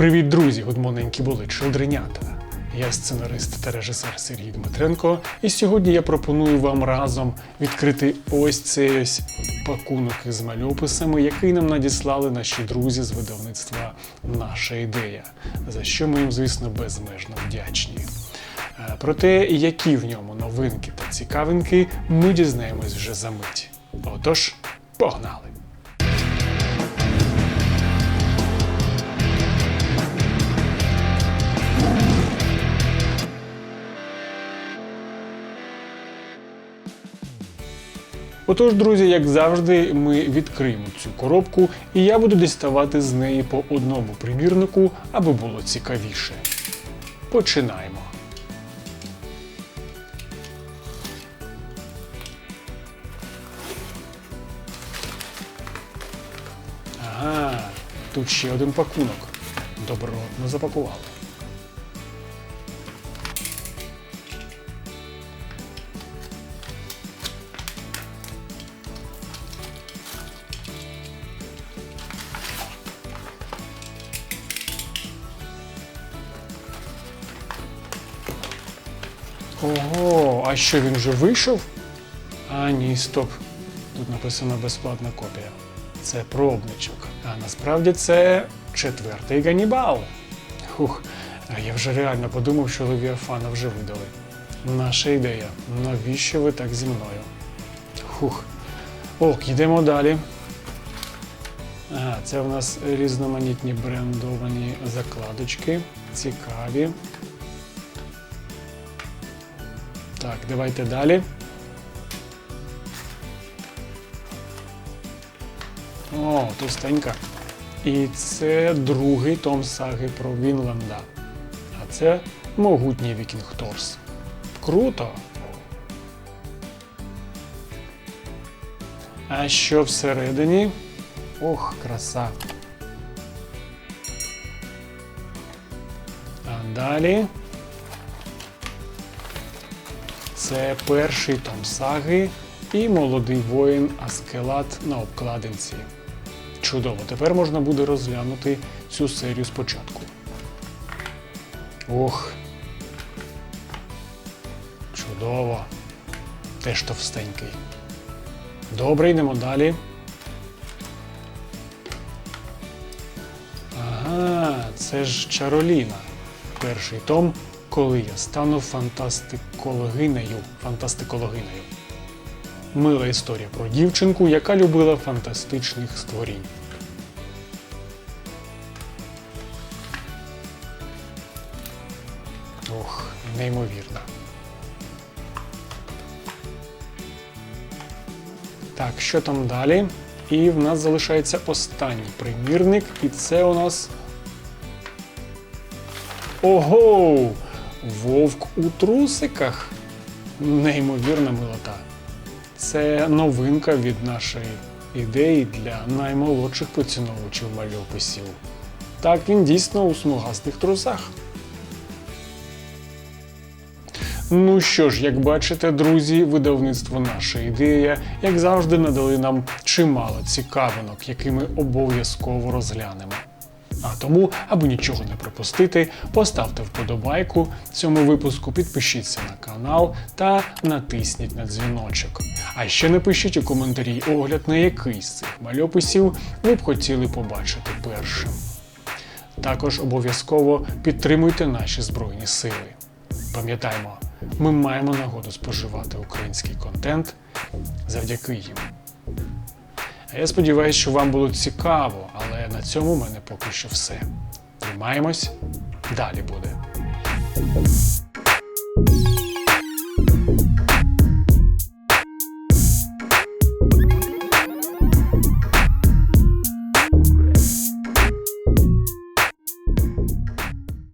Привіт, друзі! Гудмоненькі були чилдренята. Я сценарист та режисер Сергій Дмитренко, і сьогодні я пропоную вам разом відкрити ось цей ось пакунок із мальописами, який нам надіслали наші друзі з видавництва Наша ідея, за що ми їм, звісно, безмежно вдячні. Е, Про те, які в ньому новинки та цікавинки, ми дізнаємось вже за мить. Отож, погнали! Отож, друзі, як завжди, ми відкриємо цю коробку, і я буду діставати з неї по одному примірнику, аби було цікавіше. Починаємо. Ага, тут ще один пакунок. Добротно запакували. Ого, а що він вже вийшов? А ні, стоп. Тут написано безплатна копія. Це пробничок. А насправді це четвертий Ганібал. Хух, а я вже реально подумав, що Левіафана вже видали. Наша ідея. Навіщо ви так зі мною? Хух. Ок, йдемо далі. Ага, це в нас різноманітні брендовані закладочки. Цікаві. Так, давайте далі. О, товстенька. І це другий том саги про Вінланда. А це могутній Вікінг Торс. Круто. А що всередині? Ох, краса. А далі. Це перший том саги і молодий воїн Аскелат на обкладинці. Чудово, тепер можна буде розглянути цю серію спочатку. Ох. Чудово. Теж товстенький. Добре, йдемо далі. Ага, це ж Чароліна. Перший том коли я стану фантастикологинею. Фантастикологинею. Мила історія про дівчинку, яка любила фантастичних створінь. Ох, неймовірно. Так, що там далі? І в нас залишається останній примірник, і це у нас. Ого! Вовк у трусиках. Неймовірна милота. Це новинка від нашої ідеї для наймолодших поціновувачів мальописів. Так він дійсно у смугастих трусах. Ну що ж, як бачите, друзі, видавництво наша ідея, як завжди, надали нам чимало цікавинок, які ми обов'язково розглянемо. А тому, аби нічого не пропустити, поставте вподобайку цьому випуску, підпишіться на канал та натисніть на дзвіночок. А ще напишіть у коментарі огляд на який з цих мальописів ви б хотіли побачити першим. Також обов'язково підтримуйте наші Збройні Сили. Пам'ятаймо, ми маємо нагоду споживати український контент завдяки їм. А я сподіваюся, що вам було цікаво, але на цьому в мене поки що все. Тримаємось, далі буде.